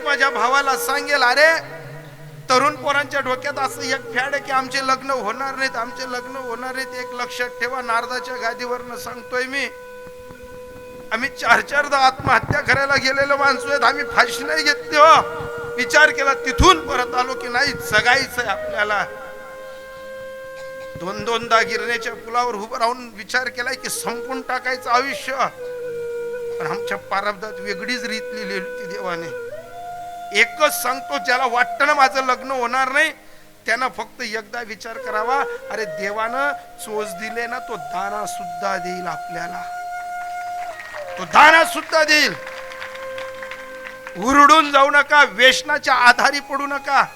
एक माझ्या भावाला सांगेल अरे तरुण पोरांच्या डोक्यात असं एक फॅड आहे की आमचे लग्न होणार नाहीत आमचे लग्न होणार नाहीत. एक लक्षात ठेवा नारदाच्या गादीवरनं सांगतोय मी. आम्ही चार चारदा आत्महत्या करायला गेलेलो माणसो आहेत आम्ही फाशी नाही घेतली हो. विचार केला तिथून परत आलो की नाही जगायचंय आपल्याला. दोन दोनदा गिरण्याच्या पुलावर उभं राहून विचार केलाय की संपून टाकायचं आयुष्य. पण आमच्या प्रारब्धात वेगळीच रीत लिहिली होती देवाने. एकच सांगतो ज्याला वाटतं ना माझं लग्न होणार नाही त्यानं फक्त एकदा विचार करावा. अरे देवानं चोच दिले ना तो दाना सुद्धा देईल आपल्याला. तो दाना सुद्धा देईल. उरडून जाऊ नका वेशनाच्या आधारी पडू नका.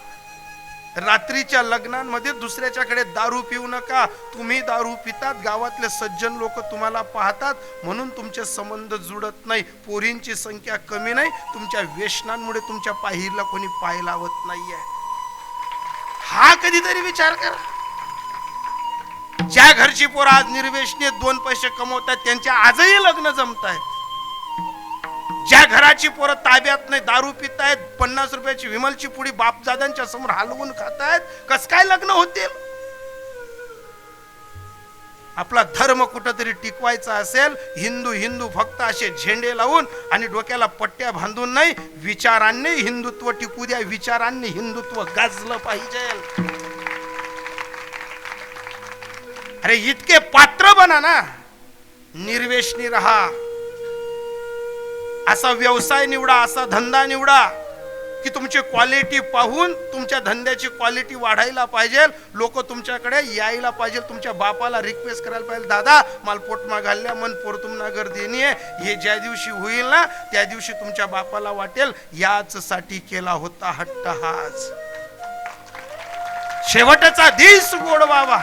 रात्रीच्या लग्नांमध्ये दुसऱ्याच्याकडे दारू पिऊ नका. तुम्ही दारू पितात गावातले सज्जन लोक तुम्हाला पाहतात. म्हणून तुमचे संबंध जुडत नाही. पोरींची संख्या कमी नाही. तुमच्या व्यसनांमुळे तुमच्या पाहिला कोणी पाय लावत नाहीये. हा कधीतरी विचार करा. ज्या घरची पोरं आज निर्वेशने दोन पैसे कमवतात त्यांचे आजही लग्न जमत आहेत ज्या घराची पोरं ताब्यात नाही दारू पितायत पन्नास रुपयाची विमलची पुडी बापजादांच्या समोर हलवून खातायत कस काय लग्न होतील? आपला धर्म कुठंतरी टिकवायचा असेल हिंदू हिंदू फक्त असे झेंडे लावून आणि डोक्याला पट्ट्या बांधून नाही विचारांनी हिंदुत्व टिकू द्या विचारांनी हिंदुत्व गाजलं पाहिजे. अरे इतके पात्र बना ना. निर्वेशनी राहा. असा व्यवसाय निवडा असा धंदा निवडा की तुमची क्वालिटी पाहून तुमच्या धंद्याची क्वालिटी वाढायला पाहिजे. लोक तुमच्याकडे यायला पाहिजे. तुमच्या बापाला रिक्वेस्ट करायला पाहिजे. दादा मला पोटमा घालल्या मन पोर तुम्हाला देणी आहे हे ज्या दिवशी होईल ना त्या दिवशी तुमच्या बापाला वाटेल. याच साठी केला होता हट्ट हाच शेवटचा दिस गोड बाबा